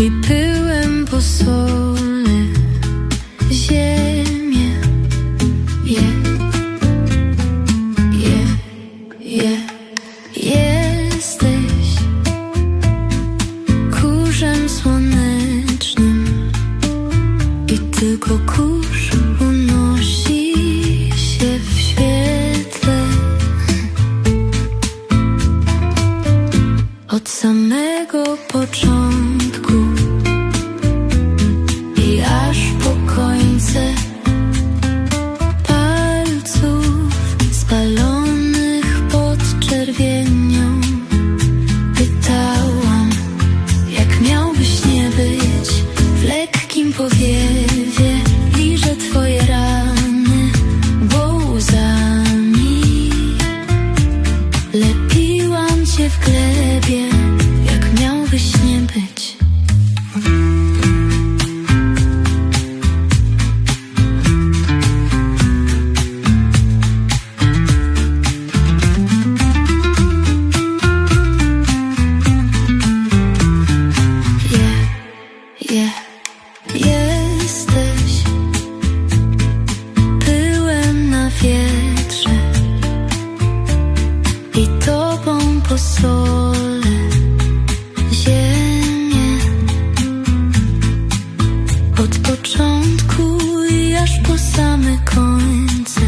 i pyłem posolny ziemię. Je, je, je, jesteś kurzem słonecznym i tylko kurz unosi się w świetle od samego początku. Powiewie. Liżę twoje rany, bo łzami lepiłam cię w glebie, i tobą posolę ziemię od początku i aż po same końce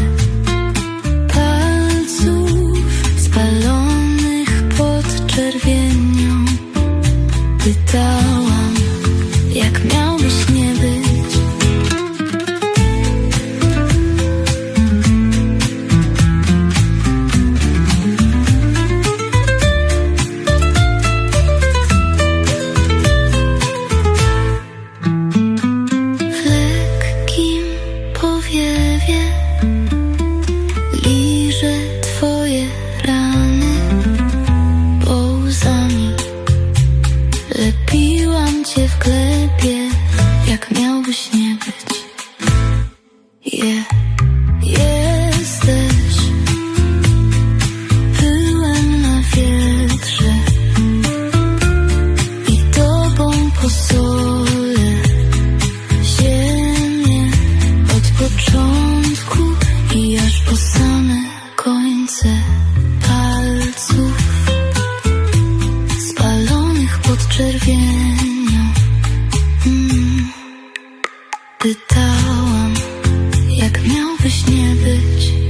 palców spalonych pod czerwienią. Pytałam, jak miałbyś cię w glebie, jak miałbyś nie być. Je, jesteś pyłem na wietrze i tobą posolę ziemię od początku i aż po same końce palców spalonych pod Pytałam, jak miałbyś nie być.